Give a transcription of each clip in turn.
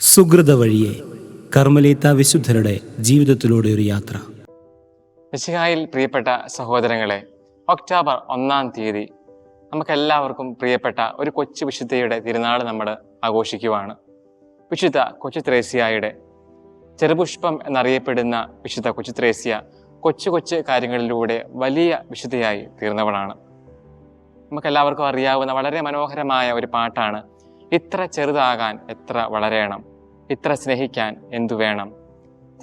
സുഹൃത വഴിയെ കർമ്മലീത്ത വിശുദ്ധരുടെ ജീവിതത്തിലൂടെ ഒരു യാത്ര. മിശിഹായിൽ പ്രിയപ്പെട്ട സഹോദരങ്ങളെ ഒക്ടോബർ ഒന്നാം തീയതി നമുക്കെല്ലാവർക്കും പ്രിയപ്പെട്ട ഒരു കൊച്ചു വിശുദ്ധയുടെ തിരുനാൾ നമ്മൾ ആഘോഷിക്കുവാണ്. വിശുദ്ധ കൊച്ചു ത്രേസ്യായുടെ ചെറുപുഷ്പം എന്നറിയപ്പെടുന്ന വിശുദ്ധ കൊച്ചു ത്രേസ്യ കൊച്ചു കൊച്ചു കാര്യങ്ങളിലൂടെ വലിയ വിശുദ്ധയായി തീർന്നവളാണ്. നമുക്കെല്ലാവർക്കും അറിയാവുന്ന വളരെ മനോഹരമായ ഒരു പാട്ടാണ് ഇത്ര ചെറുതാകാൻ എത്ര വളരണം ഇത്ര സ്നേഹിക്കാൻ എന്തു വേണം?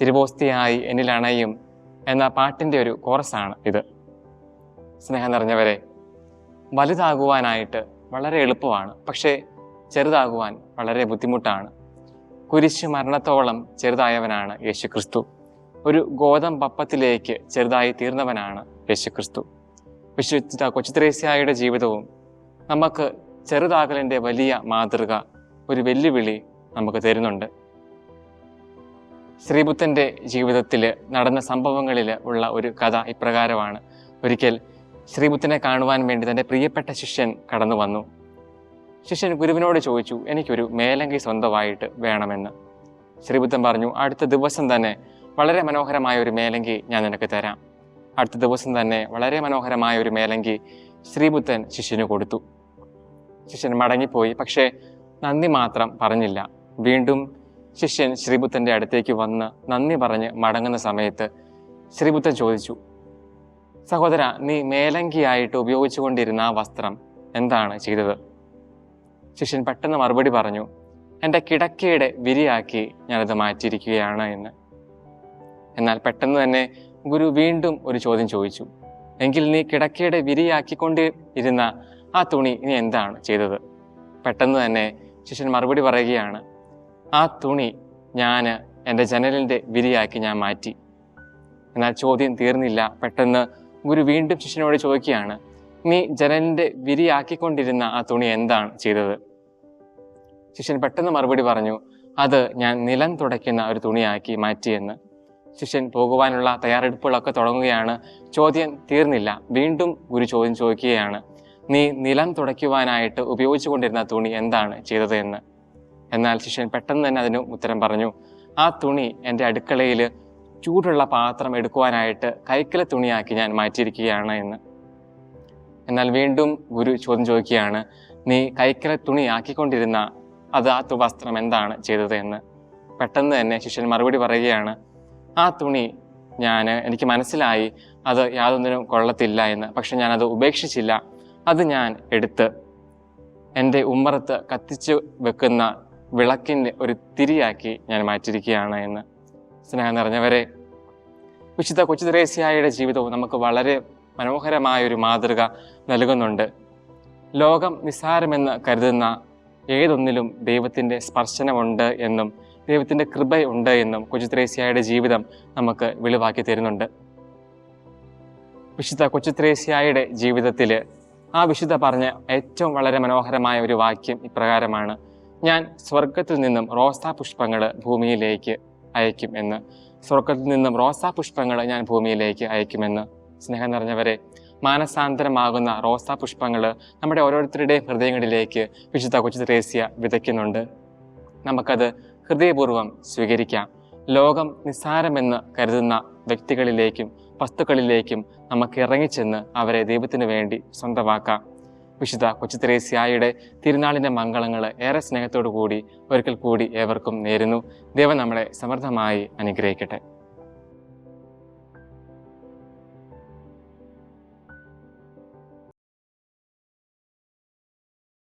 തിരുവോസ്തിയായി എന്നിൽ അണയും എന്ന പാട്ടിന്റെ ഒരു കോറസാണ് ഇത്. സ്നേഹം നിറഞ്ഞവരെ വലുതാകുവാനായിട്ട് വളരെ എളുപ്പമാണ് പക്ഷേ ചെറുതാകുവാൻ വളരെ ബുദ്ധിമുട്ടാണ്. കുരിശു മരണത്തോളം ചെറുതായവനാണ് യേശുക്രിസ്തു. ഒരു ഗോതമ്പപ്പത്തിലേക്ക് ചെറുതായി തീർന്നവനാണ് യേശുക്രിസ്തു. വിശുദ്ധ കൊച്ചുത്രേസ്യായുടെ ജീവിതവും നമുക്ക് ചെറുതാകലിന്റെ വലിയ മാതൃക ഒരു വെല്ലുവിളി നമുക്ക് തരുന്നുണ്ട്. ശ്രീബുദ്ധന്റെ ജീവിതത്തിൽ നടന്ന സംഭവങ്ങളിൽ ഉള്ള ഒരു കഥ ഇപ്രകാരമാണ്. ഒരിക്കൽ ശ്രീബുദ്ധനെ കാണുവാൻ വേണ്ടി തന്റെ പ്രിയപ്പെട്ട ശിഷ്യൻ കടന്നു വന്നു. ശിഷ്യൻ ഗുരുവിനോട് ചോദിച്ചു എനിക്കൊരു മേലങ്കി സ്വന്തമായിട്ട് വേണമെന്ന്. ശ്രീബുദ്ധൻ പറഞ്ഞു അടുത്ത ദിവസം തന്നെ വളരെ മനോഹരമായ ഒരു മേലങ്കി ഞാൻ നിനക്ക് തരാം. അടുത്ത ദിവസം തന്നെ വളരെ മനോഹരമായ ഒരു മേലങ്കി ശ്രീബുദ്ധൻ ശിഷ്യന് കൊടുത്തു. ശിഷ്യൻ മടങ്ങിപ്പോയി പക്ഷേ നന്ദി മാത്രം പറഞ്ഞില്ല. വീണ്ടും ശിഷ്യൻ ശ്രീബുദ്ധന്റെ അടുത്തേക്ക് വന്ന് നന്ദി പറഞ്ഞ് മടങ്ങുന്ന സമയത്ത് ശ്രീബുദ്ധൻ ചോദിച്ചു സഹോദര നീ മേലങ്കിയായിട്ട് ഉപയോഗിച്ചുകൊണ്ടിരുന്ന ആ വസ്ത്രം എന്താണ് ചെയ്തത്? ശിഷ്യൻ പെട്ടെന്ന് മറുപടി പറഞ്ഞു എന്റെ കിടക്കയുടെ വിരിയാക്കി ഞാനത് മാറ്റിയിരിക്കുകയാണ് എന്ന്. എന്നാൽ പെട്ടെന്ന് തന്നെ ഗുരു വീണ്ടും ഒരു ചോദ്യം ചോദിച്ചു എങ്കിൽ നീ കിടക്കയുടെ വിരിയാക്കിക്കൊണ്ട് ഇരുന്ന ആ തുണി നീ എന്താണ് ചെയ്തത്? പെട്ടെന്ന് തന്നെ ശിഷ്യൻ മറുപടി പറയുകയാണ് ആ തുണി ഞാൻ എന്റെ ജനലിന്റെ വിരിയാക്കി ഞാൻ മാറ്റി. എന്നാൽ ചോദ്യം തീർന്നില്ല. പെട്ടെന്ന് ഗുരു വീണ്ടും ശിഷ്യനോട് ചോദിക്കുകയാണ് നീ ജനലിന്റെ വിരിയാക്കിക്കൊണ്ടിരുന്ന ആ തുണി എന്താണ് ചെയ്തത്? ശിഷ്യൻ പെട്ടെന്ന് മറുപടി പറഞ്ഞു അത് ഞാൻ നിലം തുടയ്ക്കുന്ന ഒരു തുണിയാക്കി മാറ്റിയെന്ന്. ശിഷ്യൻ പോകുവാനുള്ള തയ്യാറെടുപ്പുകളൊക്കെ തുടങ്ങുകയാണ്. ചോദ്യം തീർന്നില്ല. വീണ്ടും ഗുരു ചോദ്യം ചോദിക്കുകയാണ് നീ നിലം തുടയ്ക്കുവാനായിട്ട് ഉപയോഗിച്ചുകൊണ്ടിരുന്ന തുണി എന്താണ് ചെയ്തത് എന്ന് എന്നാൽ ശിഷ്യൻ പെട്ടെന്ന് തന്നെ അതിന് ഉത്തരം പറഞ്ഞു ആ തുണി എന്റെ അടുക്കളയിൽ ചൂടുള്ള പാത്രം എടുക്കുവാനായിട്ട് കൈക്കല തുണിയാക്കി ഞാൻ മാറ്റിയിരിക്കുകയാണ് എന്ന്. എന്നാൽ വീണ്ടും ഗുരു ചോദ്യം ചോദിക്കുകയാണ് നീ കൈക്കല തുണി ആക്കിക്കൊണ്ടിരുന്ന അത് ആ വസ്ത്രം എന്താണ് ചെയ്തത് എന്ന്? പെട്ടെന്ന് തന്നെ ശിഷ്യൻ മറുപടി പറയുകയാണ് ആ തുണി ഞാൻ എനിക്ക് മനസ്സിലായി അത് യാതൊന്നിനും കൊള്ളത്തില്ല എന്ന് പക്ഷെ ഞാനത് ഉപേക്ഷിച്ചില്ല. അത് ഞാൻ എടുത്ത് എന്റെ ഉമ്മറത്ത് കത്തിച്ച് വെക്കുന്ന വിളക്കിന്റെ ഒരു തിരിയാക്കി ഞാൻ മാറ്റിയിരിക്കുകയാണ് എന്ന് സ്നേഹം നിറഞ്ഞവരെ വിശുദ്ധ കൊച്ചു ത്രേസ്യായുടെ ജീവിതവും നമുക്ക് വളരെ മനോഹരമായ ഒരു മാതൃക നൽകുന്നുണ്ട്. ലോകം നിസ്സാരമെന്ന് കരുതുന്ന ഏതൊന്നിലും ദൈവത്തിന്റെ സ്പർശനമുണ്ട് എന്നും ദൈവത്തിന്റെ കൃപയുണ്ട് എന്നും കൊച്ചു ത്രേസ്യായുടെ ജീവിതം നമുക്ക് വെളിവാക്കി തരുന്നുണ്ട്. വിശുദ്ധ കൊച്ചു ത്രേസ്യായുടെ ജീവിതത്തിൽ ആ വിശുദ്ധ പറഞ്ഞ ഏറ്റവും വളരെ മനോഹരമായ ഒരു വാക്യം ഇപ്രകാരമാണ്. ഞാൻ സ്വർഗത്തിൽ നിന്നും റോസാ പുഷ്പങ്ങൾ ഭൂമിയിലേക്ക് അയക്കും എന്ന്. സ്വർഗത്തിൽ നിന്നും റോസാ പുഷ്പങ്ങൾ ഞാൻ ഭൂമിയിലേക്ക് അയക്കുമെന്ന് സ്നേഹം നിറഞ്ഞവരെ മാനസാന്തരമാകുന്ന റോസാ പുഷ്പങ്ങൾ നമ്മുടെ ഓരോരുത്തരുടെയും ഹൃദയങ്ങളിലേക്ക് വിശുദ്ധ കൊച്ചു ത്രേസ്യ വിതയ്ക്കുന്നുണ്ട്. നമുക്കത് ഹൃദയപൂർവം സ്വീകരിക്കാം. ലോകം നിസ്സാരമെന്ന് കരുതുന്ന വ്യക്തികളിലേക്കും വസ്തുക്കളിലേക്കും നമുക്ക് ഇറങ്ങിച്ചെന്ന് അവരെ ദൈവത്തിനു വേണ്ടി സ്വന്തമാക്കാം. വിശുദ്ധ കൊച്ചു ത്രേസ്യായുടെ തിരുനാളിന്റെ മംഗളങ്ങൾ ഏറെ സ്നേഹത്തോടു കൂടി ഒരിക്കൽ കൂടി ഏവർക്കും നേരുന്നു. ദൈവം നമ്മളെ സമൃദ്ധമായി അനുഗ്രഹിക്കട്ടെ.